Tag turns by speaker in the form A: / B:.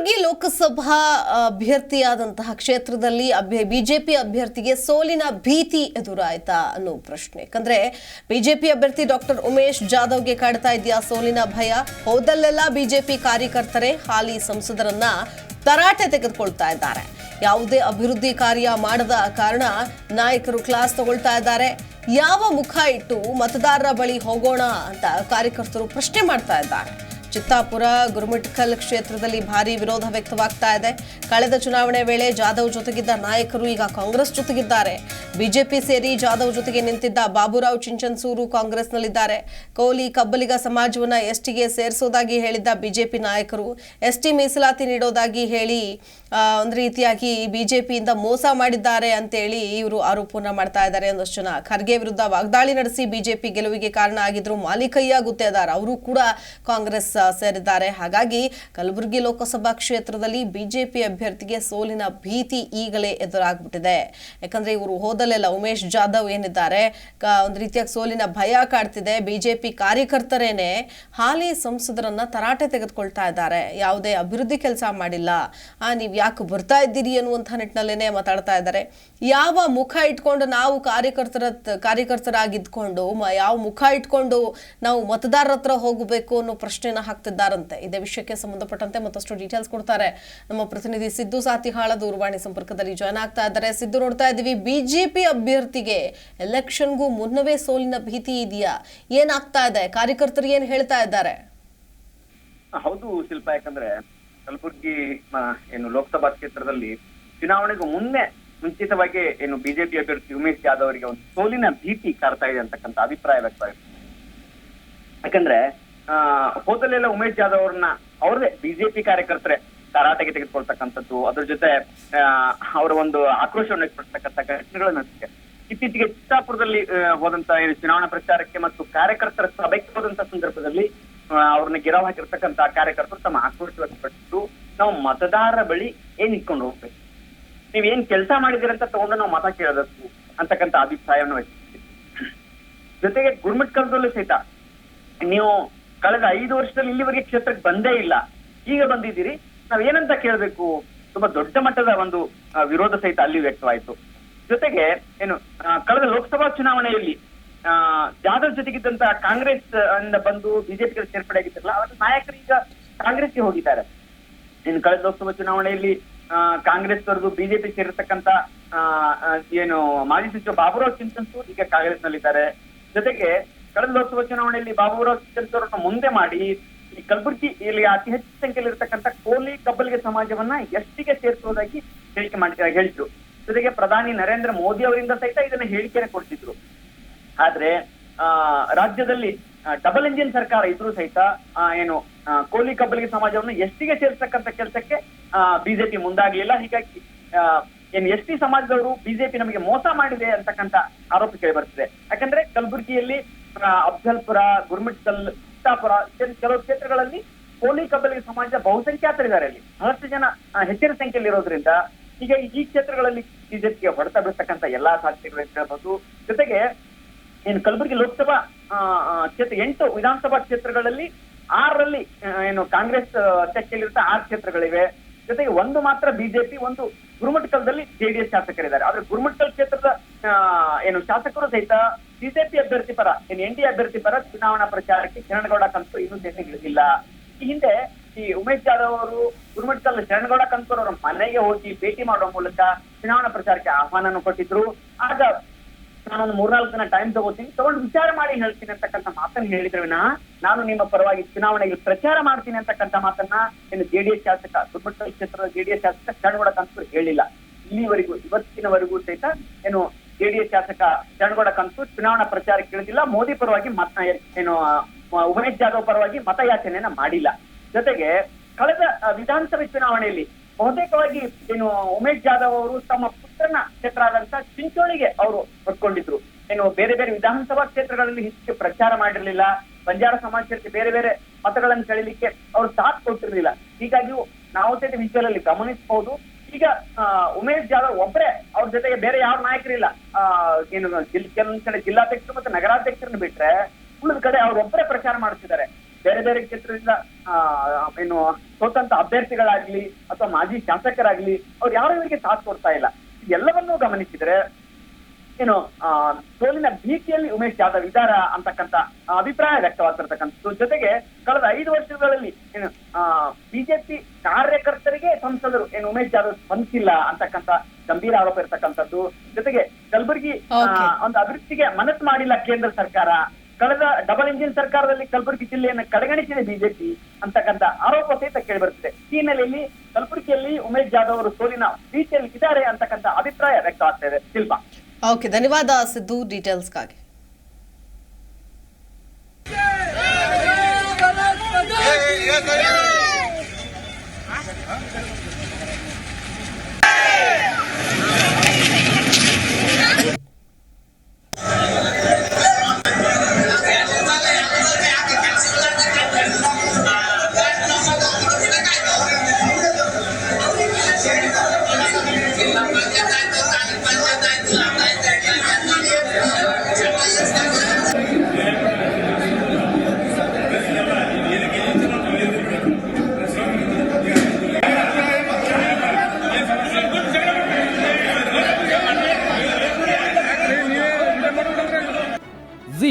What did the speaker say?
A: ಕಲಬುರಗಿ ಲೋಕಸಭಾ ಅಭ್ಯರ್ಥಿಯಾದಂತಹ ಕ್ಷೇತ್ರದಲ್ಲಿ ಅಭ್ಯ, ಬಿಜೆಪಿ ಅಭ್ಯರ್ಥಿಗೆ ಸೋಲಿನ ಭೀತಿ ಎದುರಾಯ್ತಾ ಅನ್ನೋ ಪ್ರಶ್ನೆ. ಯಾಕಂದ್ರೆ ಬಿಜೆಪಿ ಅಭ್ಯರ್ಥಿ ಡಾಕ್ಟರ್ ಉಮೇಶ್ ಜಾಧವ್ಗೆ ಕಾಡ್ತಾ ಇದೆಯಾ ಸೋಲಿನ ಭಯ? ಹೋದಲ್ಲೆಲ್ಲ ಬಿಜೆಪಿ ಕಾರ್ಯಕರ್ತರೇ ಹಾಲಿ ಸಂಸದರನ್ನ ತರಾಟೆ ತೆಗೆದುಕೊಳ್ತಾ ಇದ್ದಾರೆ. ಯಾವುದೇ ಅಭಿವೃದ್ಧಿ ಕಾರ್ಯ ಮಾಡದ ಕಾರಣ ನಾಯಕರು ಕ್ಲಾಸ್ ತಗೊಳ್ತಾ ಇದ್ದಾರೆ. ಯಾವ ಮುಖ ಇಟ್ಟು ಮತದಾರರ ಬಳಿ ಹೋಗೋಣ ಅಂತ ಕಾರ್ಯಕರ್ತರು ಪ್ರಶ್ನೆ ಮಾಡ್ತಾ ಇದ್ದಾರೆ. ಚಿತ್ತಾಪುರ ಗುರುಮಿಟ್ಕಲ್ ಕ್ಷೇತ್ರದಲ್ಲಿ ಭಾರಿ ವಿರೋಧ ವ್ಯಕ್ತವಾಗ್ತಾ ಇದೆ. ಕಳೆದ ಚುನಾವಣೆ ವೇಳೆ ಜಾಧವ್ ಜೊತೆಗಿದ್ದ ನಾಯಕರು ಈಗ ಕಾಂಗ್ರೆಸ್ ಜೊತೆಗಿದ್ದಾರೆ. ಬಿಜೆಪಿ ಸೇರಿ ಜಾಧವ್ ಜೊತೆಗೆ ನಿಂತಿದ್ದ ಬಾಬುರಾವ್ ಚಿಂಚನ್ಸೂರು ಕಾಂಗ್ರೆಸ್ನಲ್ಲಿದ್ದಾರೆ. ಕೋಲಿ ಕಬ್ಬಲಿಗ ಸಮಾಜವನ್ನ ಎಸ್ಟಿಗೆ ಸೇರಿಸೋದಾಗಿ ಹೇಳಿದ್ದ ಬಿಜೆಪಿ ನಾಯಕರು, ಎಸ್ಟಿ ಮೀಸಲಾತಿ ನೀಡೋದಾಗಿ ಹೇಳಿ ಒಂದು ರೀತಿಯಾಗಿ ಬಿಜೆಪಿಯಿಂದ ಮೋಸ ಮಾಡಿದ್ದಾರೆ ಅಂತೇಳಿ ಇವರು ಆರೋಪವನ್ನ ಮಾಡ್ತಾ ಇದ್ದಾರೆ. ಒಂದಷ್ಟು ಜನ ಖರ್ಗೆ ವಿರುದ್ಧ ವಾಗ್ದಾಳಿ ನಡೆಸಿ ಬಿಜೆಪಿ ಗೆಲುವಿಗೆ ಕಾರಣ ಆಗಿದ್ರು ಮಾಲಿಕಯ್ಯ ಗುತ್ತೇದಾರ್, ಅವರು ಕೂಡ ಕಾಂಗ್ರೆಸ್ ಸೇರಿದ್ದಾರೆ. ಹಾಗಾಗಿ ಕಲಬುರಗಿ ಲೋಕಸಭಾ ಕ್ಷೇತ್ರದಲ್ಲಿ ಬಿಜೆಪಿ ಅಭ್ಯರ್ಥಿಗೆ ಸೋಲಿನ ಭೀತಿ ಈಗಲೇ ಎದುರಾಗ್ಬಿಟ್ಟಿದೆ. ಯಾಕಂದ್ರೆ ಇವರು ಹೋದಲೆಲ್ಲ ಉಮೇಶ್ ಜಾಧವ್ ಏನಿದ್ದಾರೆ ಒಂದು ರೀತಿಯಾಗಿ ಸೋಲಿನ ಭಯ ಕಾಡ್ತಿದೆ. ಬಿಜೆಪಿ ಕಾರ್ಯಕರ್ತರೇನೆ ಹಾಲಿ ಸಂಸದರನ್ನ ತರಾಟೆ ತೆಗೆದುಕೊಳ್ತಾ ಇದ್ದಾರೆ. ಯಾವುದೇ ಅಭಿವೃದ್ಧಿ ಕೆಲಸ ಮಾಡಿಲ್ಲ. ಆ, ನೀವ್ ಯಾಕೆ ಬರ್ತಾ ಇದ್ದೀರಿ ಅನ್ನುವಂಥ ನಿಟ್ಟಿನಲ್ಲೇನೆ ಮಾತಾಡ್ತಾ ಇದ್ದಾರೆ. ಯಾವ ಮುಖ ಇಟ್ಕೊಂಡು ನಾವು ಕಾರ್ಯಕರ್ತರ, ಕಾರ್ಯಕರ್ತರಾಗಿದ್ಕೊಂಡು ಯಾವ ಮುಖ ಇಟ್ಕೊಂಡು ನಾವು ಮತದಾರರ ಹತ್ರ ಹೋಗಬೇಕು ಅನ್ನೋ ಪ್ರಶ್ನೆನ ಹಾಕ್ತಿದ್ದಾರಂತೆ. ಇದೇ ವಿಷಯಕ್ಕೆ ಸಂಬಂಧಪಟ್ಟಂತೆ ಮತ್ತಷ್ಟು ಡೀಟೇಲ್ಸ್ ಕೊಡ್ತಾರೆ. ನಮ್ಮ ಪ್ರತಿನಿಧಿ ಸಿದ್ದು ಸಾತಿಹಾಳ ದೂರವಾಣಿ ಸಂಪರ್ಕದಲ್ಲಿ ಜಾಯ್ನ್ ಆಗ್ತಾ ಇದ್ದಾರೆ. ಸಿದ್ದು ನೋಡ್ತಾ ಇದ್ದೀವಿ ಬಿಜೆಪಿ ಅಭ್ಯರ್ಥಿಗೆ ಎಲೆಕ್ಷನ್ಗೂ ಮುನ್ನವೇ ಸೋಲಿನ ಭೀತಿ ಇದೆಯಾ? ಏನಾಗ್ತಾ ಇದೆ? ಕಾರ್ಯಕರ್ತರು ಏನ್ ಹೇಳ್ತಾ ಇದ್ದಾರೆ?
B: ಹೌದು ಶಿಲ್ಪ, ಯಾಕಂದ್ರೆ ಕಲಬುರ್ಗಿ ಏನು ಲೋಕಸಭಾ ಕ್ಷೇತ್ರದಲ್ಲಿ ಚುನಾವಣೆಗೂ ಮುನ್ನೆ ಮುಂಚಿತವಾಗಿ ಏನು ಬಿಜೆಪಿ ಅಭ್ಯರ್ಥಿ ಉಮೇಶ್ ಜಾಧವ್ ಅವರಿಗೆ ಒಂದು ಸೋಲಿನ ಭೀತಿ ಕಾಡ್ತಾ ಇದೆ ಅಂತಕ್ಕಂಥ ಅಭಿಪ್ರಾಯ ವ್ಯಕ್ತವಾಗಿದೆ. ಯಾಕಂದ್ರೆ ಹೋದಲ್ಲೆಲ್ಲ ಉಮೇಶ್ ಜಾಧವ್ ಅವ್ರನ್ನ ಅವ್ರದೇ ಬಿಜೆಪಿ ಕಾರ್ಯಕರ್ತರೆ ತರಾಟೆಗೆ ತೆಗೆದುಕೊಳ್ತಕ್ಕಂಥದ್ದು. ಅದ್ರ ಜೊತೆ ಅವರ ಒಂದು ಆಕ್ರೋಶವನ್ನು ವ್ಯಕ್ತಪಡಿಸ್ತಕ್ಕಂಥ ಘಟನೆಗಳು ನಡೆಸಿದೆ ಇತ್ತೀಚೆಗೆ ಚಿತ್ತಾಪುರದಲ್ಲಿ ಹೋದಂತ ಚುನಾವಣಾ ಪ್ರಚಾರಕ್ಕೆ ಮತ್ತು ಕಾರ್ಯಕರ್ತರ ಸಭೆಗೆ ಹೋದಂತ ಸಂದರ್ಭದಲ್ಲಿ ಅವ್ರನ್ನ ಗಿರಾವ್ ಹಾಕಿರ್ತಕ್ಕಂತ ಕಾರ್ಯಕರ್ತರು ತಮ್ಮ ಆಕ್ರೋಶ ವ್ಯಕ್ತಪಡಿಸಿದ್ರು ನಾವು ಮತದಾರರ ಬಳಿ ಏನ್ ಇಟ್ಕೊಂಡು ಹೋಗ್ಬೇಕು? ನೀವ್ ಏನ್ ಕೆಲಸ ಮಾಡಿದಿರ ಅಂತ ತಗೊಂಡು ನಾವು ಮತ ಕೇಳಬೇಕು ಅಂತಕ್ಕಂಥ ಅಭಿಪ್ರಾಯವನ್ನು ವ್ಯಕ್ತಪಡಿಸಿದ್ರು ಜೊತೆಗೆ ಗುರುಮಿಟ್ಕಲ್ದಲ್ಲೂ ಸಹಿತ, ನೀವು ಕಳೆದ ಐದು ವರ್ಷದಲ್ಲಿ ಇಲ್ಲಿವರೆಗೆ ಕ್ಷೇತ್ರಕ್ಕೆ ಬಂದೇ ಇಲ್ಲ. ಈಗ ಬಂದಿದ್ದೀರಿ. ನಾವ್ ಏನಂತ ಕೇಳ್ಬೇಕು? ತುಂಬಾ ದೊಡ್ಡ ಮಟ್ಟದ ಒಂದು ವಿರೋಧ ಸಹಿತ ಅಲ್ಲಿ ವ್ಯಕ್ತವಾಯಿತು. ಜೊತೆಗೆ ಏನು ಕಳೆದ ಲೋಕಸಭಾ ಚುನಾವಣೆಯಲ್ಲಿ ಆ, ಜಾಧವ್ ಜೊತೆಗಿದ್ದಂತ ಕಾಂಗ್ರೆಸ್ ಅಂದ ಬಂದು ಬಿಜೆಪಿಗೆ ಸೇರ್ಪಡೆ ಆಗಿದ್ರಲ್ಲ ಅವರ ನಾಯಕರು ಈಗ ಕಾಂಗ್ರೆಸ್ಗೆ ಹೋಗಿದ್ದಾರೆ. ಇನ್ನು ಕಳೆದ ಲೋಕಸಭಾ ಚುನಾವಣೆಯಲ್ಲಿ ಕಾಂಗ್ರೆಸ್ ವರೆಗೂ ಬಿಜೆಪಿ ಸೇರಿರ್ತಕ್ಕಂತ ಆ, ಏನು ಮಾಜಿ ಸಚಿವ ಬಾಬುರಾವ್ ಚಿಂತನ್ಸೂರ್ ಈಗ ಕಾಂಗ್ರೆಸ್ ನಲ್ಲಿದ್ದಾರೆ ಜೊತೆಗೆ ಕಳೆದ ಲೋಕಸಭಾ ಚುನಾವಣೆಯಲ್ಲಿ ಬಾಬುರಾವ್ ಚಿಂತನ್ಸೂರ್ ಮುಂದೆ ಮಾಡಿ ಈ ಕಲಬುರಗಿ ಇಲ್ಲಿ ಅತಿ ಹೆಚ್ಚು ಸಂಖ್ಯೆಯಲ್ಲಿ ಇರತಕ್ಕಂತ ಕೋಲಿ ಕಬ್ಬಲಿಗೆ ಸಮಾಜವನ್ನ ಎಷ್ಟಿಗೆ ಸೇರಿಸುವುದಾಗಿ ಹೇಳಿಕೆ ಮಾಡಿದ ಹೇಳಿದ್ರು. ಜೊತೆಗೆ ಪ್ರಧಾನಿ ನರೇಂದ್ರ ಮೋದಿ ಅವರಿಂದ ಸಹಿತ ಇದನ್ನ ಹೇಳಿಕೆನೆ ಕೊಡ್ತಿದ್ರು. ಆದ್ರೆ, ಆ, ರಾಜ್ಯದಲ್ಲಿ ಡಬಲ್ ಇಂಜಿನ್ ಸರ್ಕಾರ ಇದ್ರೂ ಸಹಿತ ಏನು ಕೋಲಿ ಕಬ್ಬಲಿಗೆ ಸಮಾಜವನ್ನು ಎಷ್ಟಿಗೆ ಸೇರಿಸತಕ್ಕಂತ ಕೆಲಸಕ್ಕೆ ಬಿಜೆಪಿ ಮುಂದಾಗ್ಲಿಲ್ಲ. ಹೀಗಾಗಿ ಏನು ಎಸ್ ಟಿ ಸಮಾಜದವರು ಬಿಜೆಪಿ ನಮಗೆ ಮೋಸ ಮಾಡಿದೆ ಅಂತಕ್ಕಂಥ ಆರೋಪ ಕೇಳಿ ಬರ್ತದೆ. ಯಾಕಂದ್ರೆ ಕಲಬುರಗಿಯಲ್ಲಿ ಅಫ್ಜಲ್ಪುರ, ಗುರುಮಿಟ್ಕಲ್, ಚಿತ್ತಾಪುರ ಕೆಲ- ಕೆಲವು ಕ್ಷೇತ್ರಗಳಲ್ಲಿ ಕೋಲಿ ಕಬ್ಬಲಿಗೆ ಸಮಾಜ ಬಹುಸಂಖ್ಯಾತರಿದ್ದಾರೆ ಅಲ್ಲಿ. ಬಹಳಷ್ಟು ಜನ ಹೆಚ್ಚಿನ ಸಂಖ್ಯೆಯಲ್ಲಿ ಇರೋದ್ರಿಂದ ಈಗ ಈ ಕ್ಷೇತ್ರಗಳಲ್ಲಿ ಬಿಜೆಪಿಗೆ ಹೊಡೆತ ಬೀಳ್ತಕ್ಕಂಥ ಎಲ್ಲಾ ಸಾಧ್ಯತೆಗಳು ಅಂತ ಹೇಳ್ಬೋದು. ಜೊತೆಗೆ ಏನು ಕಲಬುರಗಿ ಲೋಕಸಭಾ ಕ್ಷೇತ್ರ, ಎಂಟು ವಿಧಾನಸಭಾ ಕ್ಷೇತ್ರಗಳಲ್ಲಿ ಆರರಲ್ಲಿ ಏನು ಕಾಂಗ್ರೆಸ್ ಅಧ್ಯಕ್ಷಲ್ಲಿರುತ್ತ ಆರು ಕ್ಷೇತ್ರಗಳಿವೆ. ಜೊತೆಗೆ ಒಂದು ಮಾತ್ರ ಬಿಜೆಪಿ, ಒಂದು ಗುರುಮಟ್ಕಲ್ದಲ್ಲಿ ಜೆಡಿಎಸ್ ಶಾಸಕರಿದ್ದಾರೆ. ಆದ್ರೆ ಗುರುಮಟ್ಕಲ್ ಕ್ಷೇತ್ರದ ಏನು ಶಾಸಕರು ಸಹಿತ ಬಿಜೆಪಿ ಅಭ್ಯರ್ಥಿ ಪರ ಏನ್ ಎನ್ ಡಿ ಅಭ್ಯರ್ಥಿ ಪರ ಚುನಾವಣಾ ಪ್ರಚಾರಕ್ಕೆ ಕಿರಣಗೌಡ ಕಂತು ಇನ್ನೂ ಇಳಿದಿಲ್ಲ ಈ ಹಿಂದೆ ಈ ಉಮೇಶ್ ಜಾಧವ್ ಅವರು ಗುರುಮಠಕಲ್ ಶರಣಗೌಡ ಕಂತೂರ್ ಅವರ ಮನೆಗೆ ಹೋಗಿ ಭೇಟಿ ಮಾಡುವ ಮೂಲಕ ಚುನಾವಣಾ ಪ್ರಚಾರಕ್ಕೆ ಆಹ್ವಾನ ಕೊಟ್ಟಿದ್ರು. ಆಗ ನಾನೊಂದು ಮೂರ್ನಾಲ್ಕು ದಿನ ಟೈಮ್ ತಗೋತೀನಿ, ತಗೊಂಡು ವಿಚಾರ ಮಾಡಿ ಹೇಳ್ತೀನಿ ಅಂತಕ್ಕಂತ ಮಾತನ್ನ ಹೇಳಿದ್ರೆ ನಾನು ನಿಮ್ಮ ಪರವಾಗಿ ಚುನಾವಣೆಗೆ ಪ್ರಚಾರ ಮಾಡ್ತೀನಿ ಅಂತಕ್ಕಂಥ ಮಾತನ್ನ ಏನು ಜೆಡಿಎಸ್ ಶಾಸಕ ಗುರುಮಠಕಲ್ ಕ್ಷೇತ್ರದ ಜೆಡಿಎಸ್ ಶಾಸಕ ಶರಣಗೌಡ ಕಂತೂರ್ ಹೇಳಿಲ್ಲ. ಇಲ್ಲಿವರೆಗೂ, ಇವತ್ತಿನವರೆಗೂ ಸಹಿತ ಏನು ಜೆಡಿಎಸ್ ಶಾಸಕ ಕಂತೂರ್ ಚುನಾವಣಾ ಪ್ರಚಾರ ಇಳಿದಿಲ್ಲ. ಮೋದಿ ಪರವಾಗಿ ಮತ ಏನು ಉಮೇಶ್ ಜಾಧವ್ ಪರವಾಗಿ ಮತಯಾಚನೆಯನ್ನ ಮಾಡಿಲ್ಲ. ಜೊತೆಗೆ ಕಳೆದ ವಿಧಾನಸಭೆ ಚುನಾವಣೆಯಲ್ಲಿ ಬಹುತೇಕವಾಗಿ ಏನು, ಉಮೇಶ್ ಜಾಧವ್ ಅವರು ತಮ್ಮ ಪುತ್ರನ ಕ್ಷೇತ್ರ ಆದಂತ ಚಿಂಚೋಳಿಗೆ ಅವರು ಹೊತ್ಕೊಂಡಿದ್ರು. ಏನು, ಬೇರೆ ಬೇರೆ ವಿಧಾನಸಭಾ ಕ್ಷೇತ್ರಗಳಲ್ಲಿ ಹೆಚ್ಚು ಪ್ರಚಾರ ಮಾಡಿರಲಿಲ್ಲ. ಬಂಜಾರ ಸಮಾಜ ಸೇರಿಸಿ ಬೇರೆ ಬೇರೆ ಮತಗಳನ್ನು ಸೆಳಿಲಿಕ್ಕೆ ಅವರು ಸಾಥ್ ಕೊಟ್ಟಿರಲಿಲ್ಲ. ಹೀಗಾಗಿ ನಾವು ಸಹಿತ ವಿಜುವಲ್ ಗಮನಿಸಬಹುದು ಈಗ ಉಮೇಶ್ ಜಾಧವ್ ಒಬ್ಬರೇ ಅವ್ರ ಜೊತೆಗೆ ಬೇರೆ ಯಾವ ನಾಯಕರಿಲ್ಲ. ಏನು ಕೆಲವೊಂದ್ ಕಡೆ ಜಿಲ್ಲಾಧ್ಯಕ್ಷರು ಮತ್ತೆ ನಗರಾಧ್ಯಕ್ಷರನ್ನ ಬಿಟ್ರೆ, ಉಳಿದ ಕಡೆ ಅವ್ರೊಬ್ಬರೇ ಪ್ರಚಾರ ಮಾಡ್ತಿದ್ದಾರೆ. ಬೇರೆ ಬೇರೆ ಕ್ಷೇತ್ರದಿಂದ ಏನು, ಸ್ವತಂತ್ರ ಅಭ್ಯರ್ಥಿಗಳಾಗ್ಲಿ ಅಥವಾ ಮಾಜಿ ಶಾಸಕರಾಗ್ಲಿ, ಅವ್ರು ಯಾರು ಇವರಿಗೆ ಸಾಥ್ ಕೊಡ್ತಾ ಇಲ್ಲ. ಎಲ್ಲವನ್ನೂ ಗಮನಿಸಿದ್ರೆ ಏನು ಆ, ಸೋಲಿನ ಭೀತಿಯಲ್ಲಿ ಉಮೇಶ್ ಜಾಧವ್ ಇದ್ದಾರ ಅಂತಕ್ಕಂತ ಅಭಿಪ್ರಾಯ ವ್ಯಕ್ತವಾಗ್ತಿರ್ತಕ್ಕಂಥದ್ದು. ಜೊತೆಗೆ ಕಳೆದ ಐದು ವರ್ಷಗಳಲ್ಲಿ ಏನು ಬಿಜೆಪಿ ಕಾರ್ಯಕರ್ತರಿಗೆ ಸಂಸದರು ಏನು ಉಮೇಶ್ ಜಾಧವ್ ಸ್ಪಂದಿಸಿಲ್ಲ ಅಂತಕ್ಕಂತ ಗಂಭೀರ ಆರೋಪ ಇರ್ತಕ್ಕಂಥದ್ದು. ಜೊತೆಗೆ ಕಲಬುರಗಿ ಆ, ಒಂದು ಅಭಿವೃದ್ಧಿಗೆ ಮನಸ್ಸು ಮಾಡಿಲ್ಲ ಕೇಂದ್ರ ಸರ್ಕಾರ. ಕಳೆದ ಡಬಲ್ ಇಂಜಿನ್ ಸರ್ಕಾರದಲ್ಲಿ ಕಲಬುರಗಿ ಜಿಲ್ಲೆಯನ್ನು ಕಡೆಗಣಿಸಿದೆ ಬಿಜೆಪಿ ಅಂತಕ್ಕಂಥ ಆರೋಪ ಸಹಿತ ಕೇಳಿಬರುತ್ತದೆ. ಈ ಹಿನ್ನೆಲೆಯಲ್ಲಿ ಕಲಬುರಗಿಯಲ್ಲಿ ಉಮೇಶ್ ಜಾಧವ್ ಅವರು ಸೋಲಿನ ಭೀತಿಯಲ್ಲಿ ಇದ್ದಾರೆ ಅಂತಕ್ಕಂಥ ಅಭಿಪ್ರಾಯ ವ್ಯಕ್ತವಾಗ್ತಾ ಇದೆ. ಶಿಲ್ಪ.
A: ಓಕೆ ಧನ್ಯವಾದ ಸಿದ್ದು ಡೀಟೇಲ್ಸ್ಗಾಗಿ
C: ಜಿ